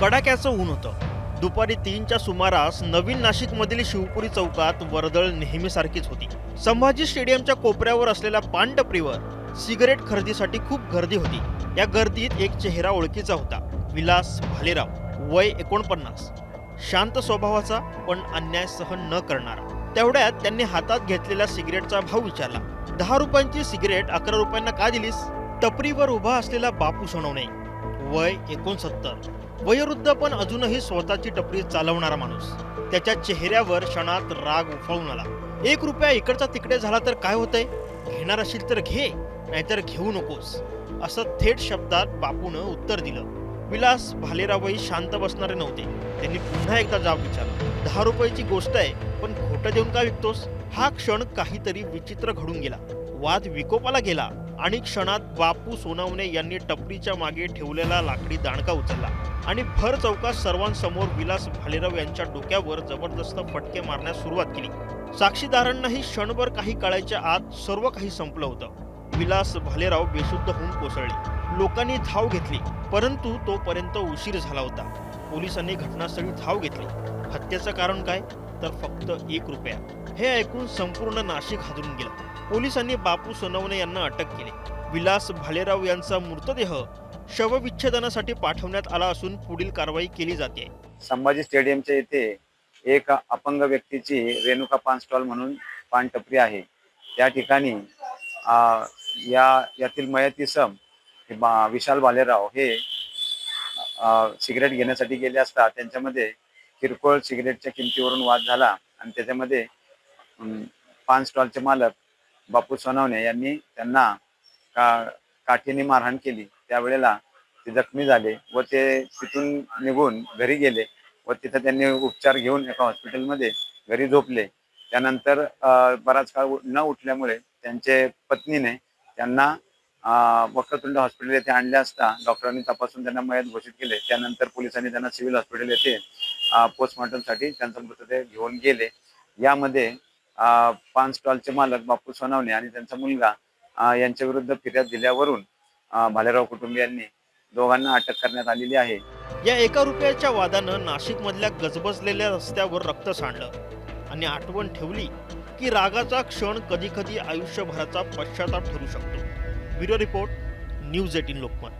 कडाक्याचं ऊन होतं. दुपारी तीनच्या सुमारास नवीन नाशिकमधील शिवपुरी चौकात वर्दळ नेहमीसारखीच होती. संभाजी स्टेडियमच्या कोपऱ्यावर असलेल्या पानटपरीवर सिगरेट खरेदीसाठी खूप गर्दी होती. या गर्दीत एक चेहरा ओळखीचा होता विलास भालेराव वय एकोणपन्नास. शांत स्वभावाचा पण अन्याय सहन न करणारा. तेवढ्यात त्यांनी हातात घेतलेल्या सिगरेटचा भाव विचारला. दहा रुपयांची सिगरेट अकरा रुपयांना का दिलीस? टपरीवर उभा असलेला बापू सोनवणे वय एकोणसत्तर. वयोवृद्ध पण अजूनही स्वतःची टपरी चालवणारा माणूस. त्याच्या चेहऱ्यावर क्षणात राग उफाळून आला. एक रुपया इकडचा तिकडे झाला तर काय होतंय? घेणार असेल तर घे नाहीतर घेऊ नकोस. असं थेट शब्दात बापूनं उत्तर दिलं. विलास भालेरावही शांत बसणारे नव्हते. त्यांनी पुन्हा एकदा जाब विचारला. दहा रुपयाची गोष्ट आहे पण खोटं देऊन का विकतोस? हा क्षण काहीतरी विचित्र घडून गेला. वाद विकोपाला गेला. आणि क्षणात बापू सोनावणे यांनी टपरीच्या मागे ठेवलेला लाकडी दांडका उचलला आणि भर चौकात सर्वांसमोर विलास भालेराव यांच्या डोक्यावर जबरदस्त फटके मारण्यास सुरुवात केली. साक्षीदारांनाही क्षणभर काही काळाच्या आत सर्व काही संपलं होतं. विलास भालेराव बेशुद्ध होऊन कोसळले. लोकांनी धाव घेतली परंतु तोपर्यंत उशीर झाला होता. पोलिसांनी घटनास्थळी धाव घेतली. हत्येचं कारण काय? तर फक्त एक रुपया. हे ऐकून संपूर्ण नाशिक हादरून गेलं. पोलिसांनी बापू सोनवणे यांना अटक केली. विलास भालेराव यांचा मृतदेह शवविच्छेदनासाठी पाठवण्यात आला असून पुढील कारवाई केली जाते. संभाजी स्टेडियमच्या येथे एक अपंग व्यक्तीची रेणुका पान स्टॉल म्हणून पान टपरी आहे. त्या ठिकाणी या यातील मयतीसम सम विशाल बालेराव हे सिगरेट घेण्यासाठी गेले असता त्यांच्यामध्ये किरकोळ सिगरेटच्या किमतीवरून वाद झाला आणि त्याच्यामध्ये पान स्टॉलचे मालक बापू सोनावणे यांनी त्यांना का काठीने मारहाण केली. त्यावेळेला ते जखमी झाले व ते तिथून निघून घरी गेले व तिथं त्यांनी उपचार घेऊन एका हॉस्पिटलमध्ये घरी झोपले. त्यानंतर बराच काळ न उठल्यामुळे त्यांचे पत्नीने त्यांना वक्रतुंड हॉस्पिटल येथे आणले असता डॉक्टरांनी तपासून त्यांना मयत घोषित केले. त्यानंतर पोलिसांनी त्यांना सिव्हिल हॉस्पिटल येथे पोस्टमॉर्टमसाठी त्यांचा मृतदेह घेऊन गेले. यामध्ये पान स्टॉलचे मालक बापू सोनावणे आणि त्यांचा मुलगा यांच्या विरुद्ध फिर्याद दिल्यावरून भालेराव कुटुंबियांनी दोघांना अटक करण्यात आलेली आहे. या एका रुपयाच्या वादानं नाशिकमधल्या गजबजलेल्या रस्त्यावर रक्त सांडलं आणि आठवण ठेवली की रागाचा क्षण कधी कधी आयुष्यभराचा पश्चाताप ठरू शकतो. Bureau report news eighteen Lokmat.